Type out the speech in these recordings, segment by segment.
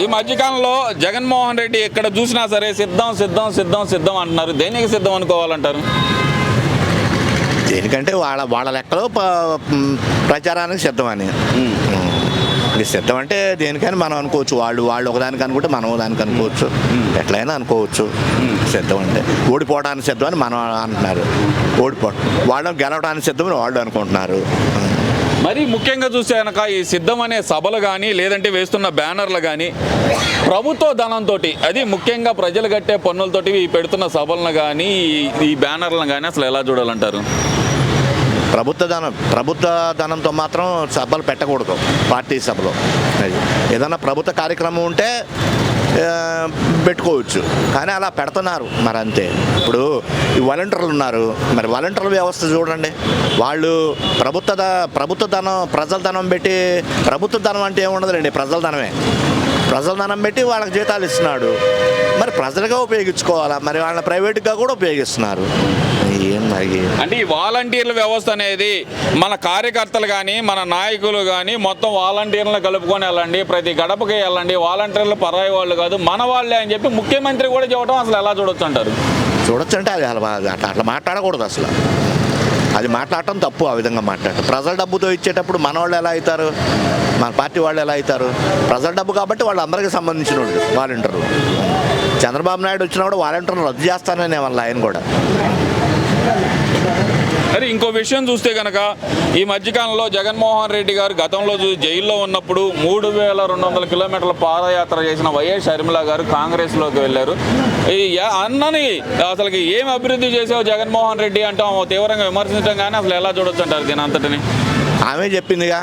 ఈ మధ్యకాలంలో జగన్మోహన్ రెడ్డి ఎక్కడ చూసినా సరే సిద్ధం సిద్ధం సిద్ధం సిద్ధం అంటున్నారు. దేనికి సిద్ధం అనుకోవాలంటారు? దేనికంటే వాళ్ళ వాళ్ళ లెక్కలో ప్రచారానికి సిద్ధమని. సిద్ధం అంటే దేనికని మనం అనుకోవచ్చు. వాళ్ళు వాళ్ళు ఒకదానికి అనుకుంటే మనం ఒకదానికి అనుకోవచ్చు. ఎట్లయినా అనుకోవచ్చు. సిద్ధం అంటే ఓడిపోవడానికి సిద్ధం అని మనం అంటున్నారు. ఓడిపో వాళ్ళు గెలవడానికి సిద్ధమని వాళ్ళు అనుకుంటున్నారు. మరి ముఖ్యంగా చూస్తే కనుక ఈ సిద్ధం అనే సభలు కానీ లేదంటే వేస్తున్న బ్యానర్లు కానీ ప్రభుత్వ ధనంతో అది ముఖ్యంగా ప్రజలు కట్టే పన్నులతోటి ఈ పెడుతున్న సభలను కానీ ఈ- ఈ బ్యానర్లను కానీ అసలు ఎలా చూడాలంటారు? ప్రభుత్వ ధనం ప్రభుత్వ ధనంతో మాత్రం సభలు పెట్టకూడదు పార్టీ సభలో. ఏదైనా ప్రభుత్వ కార్యక్రమం ఉంటే పెట్టుకోవచ్చు. కానీ అలా పెడుతున్నారు మరి అంతే ఇప్పుడు ఈ వాలంటీర్లు ఉన్నారు. మరి వాలంటీర్ల వ్యవస్థ చూడండి. వాళ్ళు ప్రభుత్వ ప్రభుత్వ ధనం ప్రజల ధనం పెట్టి ప్రభుత్వ ధనం అంటే ఏముండదులేండి ప్రజల ధనమే ప్రజల ధనం పెట్టి వాళ్ళకి జీతాలు ఇస్తున్నాడు. మరి ప్రజలుగా ఉపయోగించుకోవాలా? మరి వాళ్ళని ప్రైవేట్గా కూడా ఉపయోగిస్తున్నారు. ఏం అంటే ఈ వాలంటీర్ల వ్యవస్థ అనేది మన కార్యకర్తలు కానీ మన నాయకులు కానీ మొత్తం వాలంటీర్లను కలుపుకొని వెళ్ళండి. ప్రతి గడపకి వెళ్ళండి. వాలంటీర్లు పరాయి వాళ్ళు కాదు మన వాళ్ళే అని చెప్పి ముఖ్యమంత్రి కూడా చెప్పడం అసలు ఎలా చూడొచ్చు అంటారు? చూడొచ్చు అంటే అది అట్లా మాట్లాడకూడదు అసలు. అది మాట్లాడటం తప్పు ఆ విధంగా మాట్లాడటం. ప్రజల డబ్బుతో ఇచ్చేటప్పుడు మన వాళ్ళు ఎలా అవుతారు? మన పార్టీ వాళ్ళు ఎలా అవుతారు? ప్రజల డబ్బు కాబట్టి వాళ్ళు అందరికీ సంబంధించిన వాళ్ళు వాలంటీర్లు. చంద్రబాబు నాయుడు వచ్చినా కూడా వాలంటీర్లు రద్దు చేస్తాననే వాళ్ళ ఆయన కూడా. మరి ఇంకో విషయం చూస్తే కనుక ఈ మధ్యకాలంలో జగన్మోహన్ రెడ్డి గారు గతంలో జైల్లో ఉన్నప్పుడు మూడు వేల రెండు వందల కిలోమీటర్ల పాదయాత్ర చేసిన వైఎస్ షర్మిల గారు కాంగ్రెస్లోకి వెళ్ళారు. ఈ అన్నని అసలు ఏం అభివృద్ధి చేసావు జగన్మోహన్ రెడ్డి అంటాం తీవ్రంగా విమర్శించడం కానీ అసలు ఎలా చూడొచ్చు అంటారు దీని అంతటిని ఆమె చెప్పిందిగా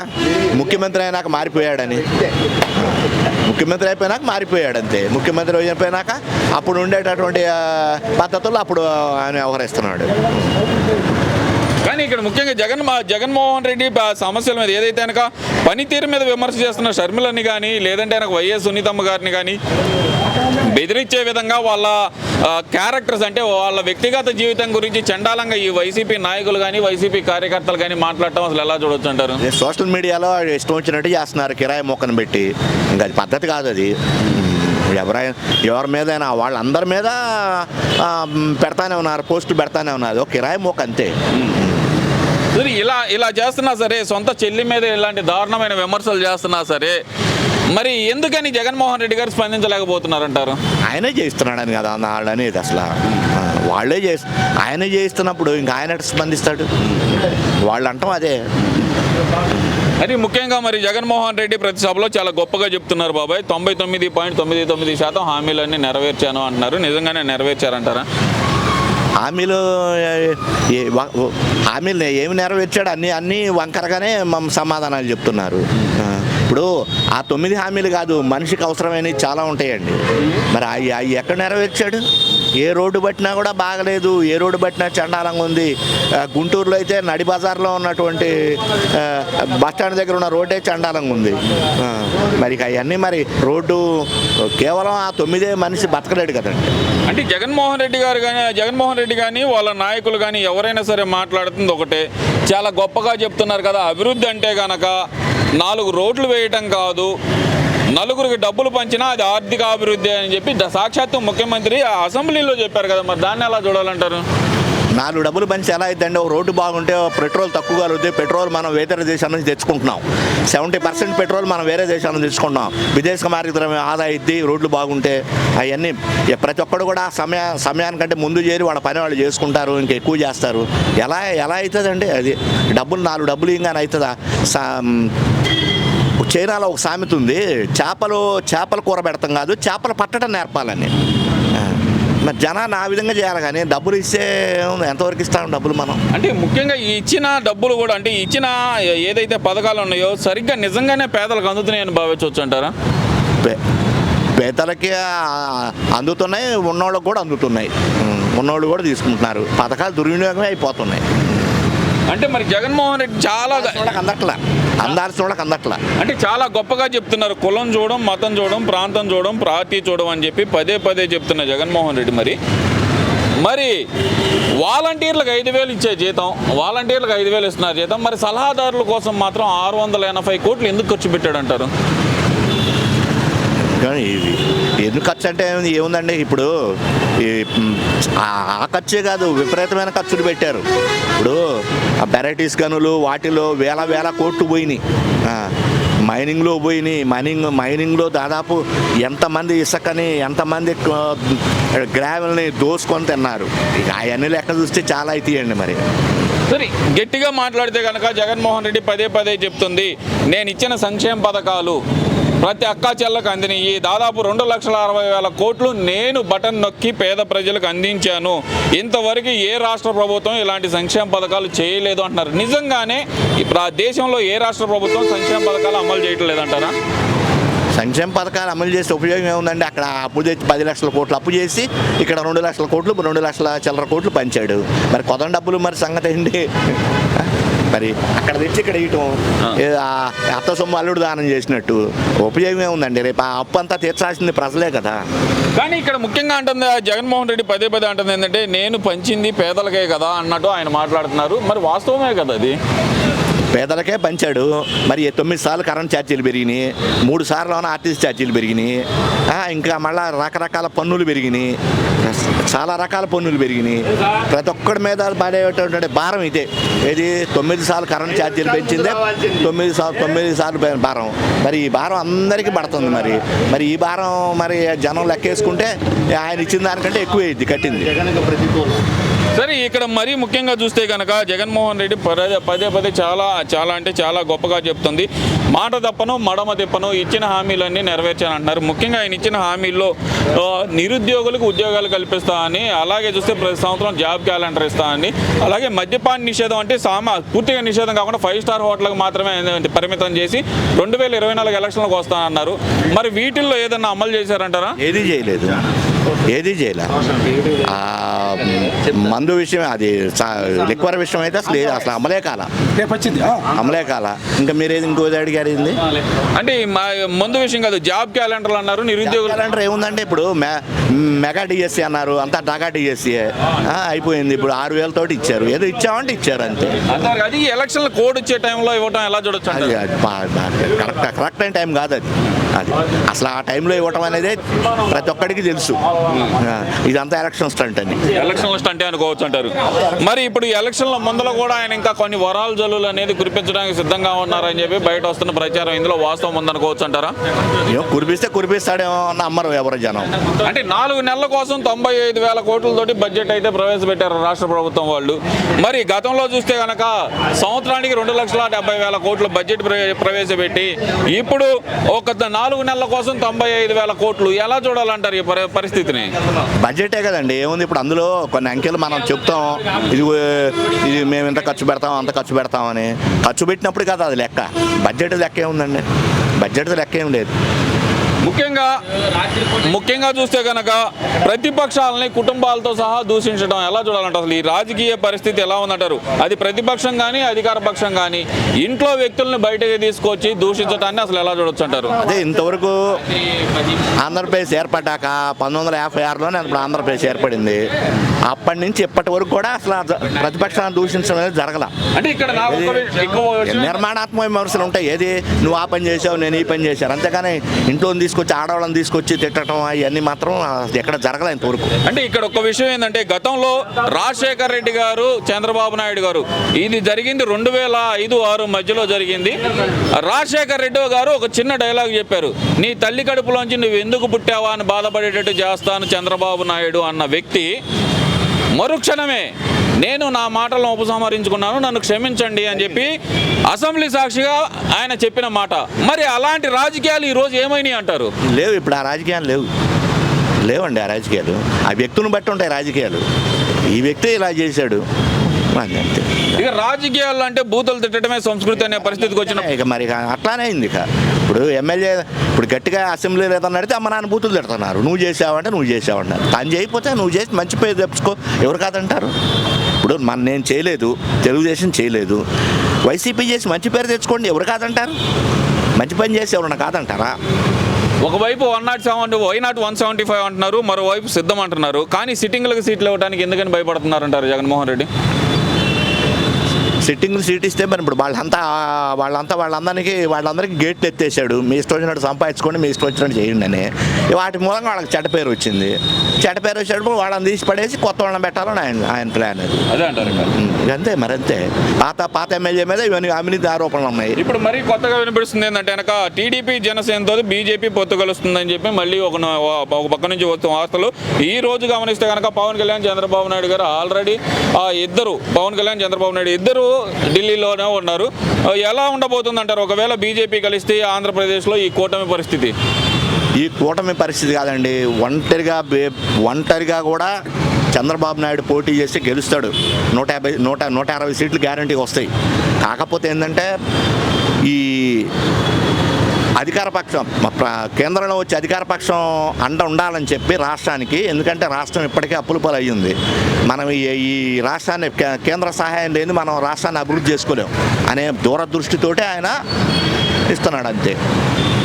ముఖ్యమంత్రి అయినాక మారిపోయాడని. ముఖ్యమంత్రి అయిపోయినాక మారిపోయాడు అంతే ముఖ్యమంత్రి అయిపోయినాక అప్పుడు ఉండేటటువంటి పద్ధతులు పద్ధతుల్లో అప్పుడు ఆయన వ్యవహరిస్తున్నాడు. కానీ ఇక్కడ ముఖ్యంగా జగన్ జగన్మోహన్ రెడ్డి సమస్యల మీద ఏదైతే కనుక పనితీరు మీద విమర్శ చేస్తున్న షర్మిలని కానీ లేదంటే కనుక వైఎస్ సునీతమ్మ గారిని కానీ బెదిరించే విధంగా వాళ్ళ క్యారెక్టర్స్ అంటే వాళ్ళ వ్యక్తిగత జీవితం గురించి చండాలంగా ఈ వైసీపీ నాయకులు కానీ వైసీపీ కార్యకర్తలు కానీ మాట్లాడటం అసలు ఎలా చూడొచ్చు అంటారు? సోషల్ మీడియాలో ఇష్టం వచ్చినట్టు చేస్తున్నారు కిరాయి మొక్కను పెట్టి. ఇంకా అది పద్ధతి కాదు అది. ఎవరైనా ఎవరి మీదైనా వాళ్ళందరి మీద పెడతానే ఉన్నారు పోస్ట్ పెడతానే ఉన్నారు. కిరాయి మొక్క అంతే. సరే ఇలా ఇలా చేస్తున్నా సరే సొంత చెల్లి మీద ఇలాంటి దారుణమైన విమర్శలు చేస్తున్నా సరే మరి ఎందుకని జగన్మోహన్ రెడ్డి గారు స్పందించలేకపోతున్నారంటారు? ఆయనే చేయిస్తున్నాడని కదా వాళ్ళు అనేది అసలు. వాళ్ళే చేసి ఆయనే చేయిస్తున్నప్పుడు ఇంకా ఆయన స్పందిస్తాడు? వాళ్ళు అంటాం అదే. అది ముఖ్యంగా మరి జగన్మోహన్ రెడ్డి ప్రతి సభలో చాలా గొప్పగా చెప్తున్నారు బాబాయ్. తొంభై తొమ్మిది పాయింట్ తొమ్మిది తొమ్మిది శాతం హామీలన్నీ నెరవేర్చాను అంటున్నారు. నిజంగానే నెరవేర్చారంటారా? హామీలు హామీలు ఏమి నెరవేర్చాడు అన్ని అన్నీ వంకరగానే మమ్మ సమాధానాలు చెప్తున్నారు. ఇప్పుడు ఆ తొమ్మిది హామీలు కాదు మనిషికి అవసరమైనవి చాలా ఉంటాయండి. మరి అవి ఎక్కడ నెరవేర్చాడు? ఏ రోడ్డు పట్టినా కూడా బాగలేదు ఏ రోడ్డు పట్టినా చండాలంగా ఉంది. గుంటూరులో అయితే నడి బజార్లో ఉన్నటువంటి బస్ స్టాండ్ దగ్గర ఉన్న రోడ్డే చండాలంగా ఉంది. మరి అవన్నీ మరి రోడ్డు కేవలం ఆ తొమ్మిదే మనిషి బతకలేడు కదండి. అంటే జగన్మోహన్ రెడ్డి గారు కానీ జగన్మోహన్ రెడ్డి కానీ వాళ్ళ నాయకులు కానీ ఎవరైనా సరే మాట్లాడుతుంది ఒకటే. చాలా గొప్పగా చెప్తున్నారు కదా అభివృద్ధి అంటే కనుక నాలుగు రోడ్లు వేయటం కాదు నలుగురికి డబ్బులు పంచినా అది ఆర్థిక అభివృద్ధి అని చెప్పి సాక్షాత్తు ముఖ్యమంత్రి అసెంబ్లీలో చెప్పారు కదా మరి దాన్ని ఎలా చూడాలంటారు? నాలుగు డబ్బులు పంచి ఎలా అవుతుందండి ఒక రోడ్డు బాగుంటే పెట్రోల్ తక్కువగా అవుతుంది పెట్రోల్ మనం వేరే దేశాల నుంచి తెచ్చుకుంటున్నాం. సెవెంటీ పర్సెంట్ పెట్రోల్ మనం వేరే దేశాల నుంచి తెచ్చుకుంటున్నాం. విదేశ మార్గం ఆదా ఇద్ది రోడ్లు బాగుంటే అవన్నీ ప్రతి ఒక్కడు కూడా సమయ సమయానికంటే ముందు చేరి వాళ్ళ పని వాళ్ళు చేసుకుంటారు ఇంకా ఎక్కువ చేస్తారు. ఎలా ఎలా అవుతుందండి అది? డబ్బులు నాలుగు డబ్బులు ఇంకా అవుతుందా చైనాలో ఒక సామెత ఉంది చేపలు చేపల కూర పెడతాం కాదు చేపలు పట్టడం నేర్పాలని. మరి జనాన్ని ఆ విధంగా చేయాలి కానీ డబ్బులు ఇస్తే? ఎంతవరకు ఇస్తాం డబ్బులు మనం? అంటే ముఖ్యంగా ఇచ్చిన డబ్బులు కూడా అంటే ఇచ్చిన ఏదైతే పథకాలు ఉన్నాయో సరిగ్గా నిజంగానే పేదలకు అందుతున్నాయని భావించవచ్చు అంటారా? పేదలకి అందుతున్నాయి ఉన్నోళ్ళకి కూడా అందుతున్నాయి. ఉన్నోళ్ళు కూడా తీసుకుంటున్నారు. పథకాలు దుర్వినియోగమే అయిపోతున్నాయి. అంటే మరి జగన్మోహన్ రెడ్డి చాలా అందట్లా. అందాల్సిన వాళ్ళకి అందట్లా. అంటే చాలా గొప్పగా చెప్తున్నారు. కులం చూడడం మతం చూడడం ప్రాంతం చూడడం ప్రాతి చూడడం అని చెప్పి పదే పదే చెప్తున్న జగన్మోహన్ రెడ్డి మరి. మరి వాలంటీర్లకు ఐదు వేలు ఇచ్చే జీతం వాలంటీర్లకు ఐదు వేలు ఇస్తున్నారు జీతం. మరి సలహాదారుల కోసం మాత్రం ఆరు వందల ఎనభై కోట్లు ఎందుకు ఖర్చు పెట్టాడంటారు? కానీ ఇది ఎందుకు ఖర్చు అంటే ఏముందండి? ఇప్పుడు ఈ, ఆ ఖర్చే కాదు విపరీతమైన ఖర్చులు పెట్టారు. ఇప్పుడు ఆ వెరైటీస్ గనులు వాటిలో వేల వేల కోట్లు పోయినాయి. మైనింగ్లో పోయినాయి. మైనింగ్ మైనింగ్లో దాదాపు ఎంతమంది ఇసుకని ఎంతమంది గ్రావెల్ని దోసుకొని తిన్నారు. ఇక అవన్నీ లెక్క చూస్తే చాలా అవుతాయండి మరి. సరే గట్టిగా మాట్లాడితే కనుక జగన్మోహన్ రెడ్డి పదే పదే చెప్తుంది నేను ఇచ్చిన సంక్షేమ పథకాలు ప్రతి అక్కా చెల్లకు అందినయి దాదాపు రెండు లక్షల అరవై వేల కోట్లు నేను బటన్ నొక్కి పేద ప్రజలకు అందించాను. ఇంతవరకు ఏ రాష్ట్ర ప్రభుత్వం ఇలాంటి సంక్షేమ పథకాలు చేయలేదు అంటున్నారు. నిజంగానే ఇప్పుడు దేశంలో ఏ రాష్ట్ర ప్రభుత్వం సంక్షేమ పథకాలు అమలు చేయటం లేదంటారా సంక్షేమ పథకాలు అమలు చేసే ఉపయోగం ఏముందండి? అక్కడ అప్పు తెచ్చి పది లక్షల కోట్లు అప్పు చేసి ఇక్కడ రెండు లక్షల కోట్లు రెండు లక్షల చిల్లర కోట్లు పంచాడు. మరి కొత్త డబ్బులు మరి సంగతి ఏంటి? మరి అక్కడ తెచ్చి ఇక్కడ ఆ. అత్త సొమ్ము అల్లుడు దానం చేసినట్టు. ఉపయోగం ఏముందండి? రేపు ఆ అప్పు అంతా తీర్చాల్సింది ప్రజలే కదా. కానీ ఇక్కడ ముఖ్యంగా అంటుంది జగన్మోహన్ రెడ్డి పదే పదే అంటుంది ఏంటంటే నేను పంచింది పేదలకే కదా అన్నట్టు ఆయన మాట్లాడుతున్నారు. మరి వాస్తవమే కదా అది? పేదలకే పంచాడు. మరి తొమ్మిది సార్లు కరెంట్ ఛార్జీలు పెరిగినాయి. మూడు సార్లు ఆర్టీసీ ఛార్జీలు పెరిగినాయి. ఇంకా మళ్ళా రకరకాల పన్నులు పెరిగినాయి. చాలా రకాల పన్నులు పెరిగినాయి. ప్రతి ఒక్కడి మీద పడేటటువంటి భారం ఇదే. ఏది? తొమ్మిది సార్లు కరెంట్ ఛార్జీలు పెంచిందే తొమ్మిది సార్లు తొమ్మిది సార్లు భారం. మరి ఈ భారం అందరికీ పడుతుంది మరి. మరి ఈ భారం మరి జనం లెక్కేసుకుంటే ఆయన ఇచ్చిన దానికంటే ఎక్కువ ఇది కట్టింది. సరే ఇక్కడ మరీ ముఖ్యంగా చూస్తే కనుక జగన్మోహన్ రెడ్డి పదే పదే పదే చాలా చాలా అంటే చాలా గొప్పగా చెప్తుంది. మాట తప్పను మడమ తిప్పను ఇచ్చిన హామీలన్నీ నెరవేర్చానంటున్నారు ముఖ్యంగా ఆయన ఇచ్చిన హామీల్లో నిరుద్యోగులకు ఉద్యోగాలు కల్పిస్తా అని అలాగే చూస్తే ప్రతి సంవత్సరం జాబ్ క్యాలెండర్ ఇస్తా అని అలాగే మద్యపాన నిషేధం అంటే సామా పూర్తిగా నిషేధం కాకుండా ఫైవ్ స్టార్ హోటల్కి మాత్రమే పరిమితం చేసి రెండు వేల ఇరవై నాలుగు ఎలక్షన్లకు వస్తా అన్నారు మరి వీటిల్లో ఏదన్నా అమలు చేశారంటారా? ఏది చేయలేదు. ఏది చేయలే. ఆ, మందు విషయం అది లిక్వర్ విషయం అయితే అసలు అసలు అమలే కాల. అమలే కాల. ఇంకా ఇంకోది అడిగారు ఏంది అంటే ఈ మా- ముందు విషయం కాదు జాబ్ క్యాలెండర్లు అన్నారు నిరుద్యోగులు. క్యాలెండర్ ఏముందంటే ఇప్పుడు? మె- మెగా డిఎస్సి అన్నారు అంతా డగా డిఎస్సి అయిపోయింది. ఇప్పుడు ఆరు వేలతోటి ఇచ్చారు. ఏదో ఇచ్చామంటే ఇచ్చారు అంతే. అది ఎలక్షన్ల కోడ్ వచ్చే టైంలో ఇవ్వటం ఎలా చూడొచ్చు కరెక్ట్ కరెక్ట్ అయిన టైం కాదు అది. అది. అసలు ఆ టైంలో ఇవ్వటం అనేది ప్రతి ఒక్కడికి తెలుసు. ఇదంతా ఎలక్షన్ స్టంట్ అని ఎలక్షన్ల స్టంటే అనుకోవచ్చు అంటారు. మరి ఇప్పుడు ఈ ఎలక్షన్ల ముందర కూడా ఆయన ఇంకా కొన్ని వరాల జల్లులు అనేది కురిపించడానికి సిద్ధంగా ఉన్నారని చెప్పి బయట వస్తున్న ప్రచారం ఇందులో వాస్తవం ఉందనుకోవచ్చు అంటారా? కురిపిస్తే కురిపిస్తాడేమో నమ్మరు ఎవరు జనం. అంటే నాలుగు నెలల కోసం తొంభై ఐదు వేల కోట్లతోటి బడ్జెట్ అయితే ప్రవేశపెట్టారు రాష్ట్ర ప్రభుత్వం వాళ్ళు. మరి గతంలో చూస్తే కనుక సంవత్సరానికి రెండు లక్షల డెబ్బై వేల కోట్ల బడ్జెట్ ప్ర- ప్రవేశపెట్టి ఇప్పుడు ఒక నాలుగు నెలల కోసం తొంభై ఐదు వేల కోట్లు. ఎలా చూడాలంటారు ఈ పరి- పరిస్థితిని? బడ్జెటే కదండి. ఏముంది ఇప్పుడు అందులో కొన్ని అంకెలు మనం చెప్తాం. ఇది ఇది మేము ఇంత ఖర్చు పెడతాం అంత ఖర్చు పెడతామని ఖర్చు పెట్టినప్పుడు కదా అది లెక్క. బడ్జెట్ లెక్క ఏముందండి? బడ్జెట్ లెక్క ఏం లేదు. ముఖ్యంగా ముఖ్యంగా చూస్తే కనుక ప్రతిపక్షాలని కుటుంబాలతో సహా దూషించడం ఎలా చూడాలంటే అసలు ఈ రాజకీయ పరిస్థితి ఎలా ఉందంటారు? అది ప్రతిపక్షం కానీ అధికార పక్షం కానీ ఇంట్లో వ్యక్తుల్ని బయటకి తీసుకొచ్చి దూషించడాన్ని అసలు ఎలా చూడొచ్చు అంటారు? అదే ఇంతవరకు ఆంధ్రప్రదేశ్ ఏర్పడ్డాక పంతొమ్మిది వందల యాభై ఆరులోనే ఇప్పుడు ఆంధ్రప్రదేశ్ ఏర్పడింది. అప్పటి నుంచి ఇప్పటి వరకు కూడా అసలు ప్రతిపక్షాన్ని దూషించడం అనేది జరగల. అంటే ఇక్కడ నిర్మాణాత్మక విమర్శలు ఉంటాయి. ఏది నువ్వు ఆ పని చేసావు నేను ఈ పని చేశాను. అంతేగాని ఇంట్లో తీసుకొచ్చి ఆడవాళ్ళని తీసుకొచ్చి తిట్టడం అవన్నీ మాత్రం ఎక్కడ జరగలేదు ఇంతవరకు. అంటే ఇక్కడ ఒక విషయం ఏంటంటే గతంలో రాజశేఖర్ రెడ్డి గారు చంద్రబాబు నాయుడు గారు ఇది జరిగింది రెండు వేల ఐదు ఆరు మధ్యలో జరిగింది. రాజశేఖర్ రెడ్డి గారు ఒక చిన్న డైలాగ్ చెప్పారు నీ తల్లి కడుపులోంచి నువ్వు ఎందుకు పుట్టావా అని బాధపడేటట్టు చేస్తాను చంద్రబాబు నాయుడు అన్న వ్యక్తి మరుక్షణమే నేను నా మాటలను ఉపసంహరించుకున్నాను నన్ను క్షమించండి అని చెప్పి అసెంబ్లీ సాక్షిగా ఆయన చెప్పిన మాట. మరి అలాంటి రాజకీయాలు ఈరోజు ఏమైనాయి అంటారు? లేవు ఇప్పుడు ఆ రాజకీయాలు లేవు. లేవండి ఆ రాజకీయాలు. ఆ వ్యక్తులను బట్టి ఉంటాయి రాజకీయాలు. ఈ వ్యక్తి ఇలా చేశాడు. అంతే. ఇక రాజకీయాలు అంటే బూతులు తిట్టడమే సంస్కృతి అనే పరిస్థితికి వచ్చిన ఇక మరి అట్లానే అయింది ఇక. ఇప్పుడు ఎమ్మెల్యే ఇప్పుడు గట్టిగా అసెంబ్లీలో ఏదన్నా అడిగితే అమ్మ నాన్న బూతులు తిడుతున్నారు. నువ్వు చేసావంటే నువ్వు చేసావంటారు తను చేయకపోతే నువ్వు చేసి మంచి పేరు తెచ్చుకో. ఎవరు కాదంటారు? ఇప్పుడు మన నేను చేయలేదు. తెలుగుదేశం చేయలేదు. వైసీపీ చేసి మంచి పేరు తెచ్చుకోండి. ఎవరు కాదంటారు? మంచి పని చేసి ఎవరన్నా కాదంటారా? ఒకవైపు one not seven why not one seventy five అంటున్నారు. మరోవైపు సిద్ధం అంటున్నారు. కానీ సిట్టింగ్లకు సీట్లు ఇవ్వడానికి ఎందుకని భయపడుతున్నారు అంటారు జగన్మోహన్ రెడ్డి? సిట్టింగ్ సీట్ ఇస్తే మరి ఇప్పుడు వాళ్ళంతా వాళ్ళంతా వాళ్ళందరికీ వాళ్ళందరికీ గేట్లు ఎత్తేసాడు. మీ ఇష్టం వచ్చినట్టు సంపాదించుకోండి మీ ఇష్టం వచ్చినట్టు చేయండి అని. వాటి మూలంగా వాళ్ళకి చెడ్డ పేరు వచ్చింది. చెడ్డ పేరు వచ్చేటప్పుడు వాళ్ళని తీసి పడేసి కొత్త వాళ్ళని పెట్టాలని ఆయన ఆయన ప్లాన్. అది అంటారు అంతే మరి అంతే. పాత పాత ఎమ్మెల్యే మీద ఇవన్నీ అవినీతి ఆరోపణలు ఉన్నాయి. ఇప్పుడు మరీ కొత్తగా వినిపిస్తుంది ఏంటంటే కనుక టీడీపీ జనసేనతో బీజేపీ పొత్తు కలుస్తుందని చెప్పి మళ్ళీ ఒక ఒక పక్క నుంచి వస్తున్న వార్తలు. ఈ రోజు గమనిస్తే కనుక పవన్ కళ్యాణ్ చంద్రబాబు నాయుడు గారు ఆల్రెడీ ఆ ఇద్దరు పవన్ కళ్యాణ్ చంద్రబాబు నాయుడు ఇద్దరు ఢిల్లీలోనే ఉన్నారు. ఎలా ఉండబోతుంది అంటారు ఒకవేళ బీజేపీ కలిస్తే ఆంధ్రప్రదేశ్లో ఈ కూటమి పరిస్థితి? ఈ కూటమి పరిస్థితి కాదండి. ఒంటరిగా ఒంటరిగా కూడా చంద్రబాబు నాయుడు పోటీ చేసి గెలుస్తాడు. నూట యాభై నూట నూట అరవై సీట్లు గ్యారంటీ వస్తాయి. కాకపోతే ఏంటంటే ఈ అధికార పక్షం. మా ప్ర- కేంద్రంలో వచ్చి అధికార పక్షం అండ ఉండాలని చెప్పి రాష్ట్రానికి ఎందుకంటే రాష్ట్రం ఇప్పటికే అప్పుల పాలు అయ్యింది మనం ఈ రాష్ట్రాన్ని కేంద్ర సహాయం లేని మనం రాష్ట్రాన్ని అభివృద్ధి చేసుకోలేం. అనే దూరదృష్టితోటే ఆయన ఇస్తున్నాడు అంతే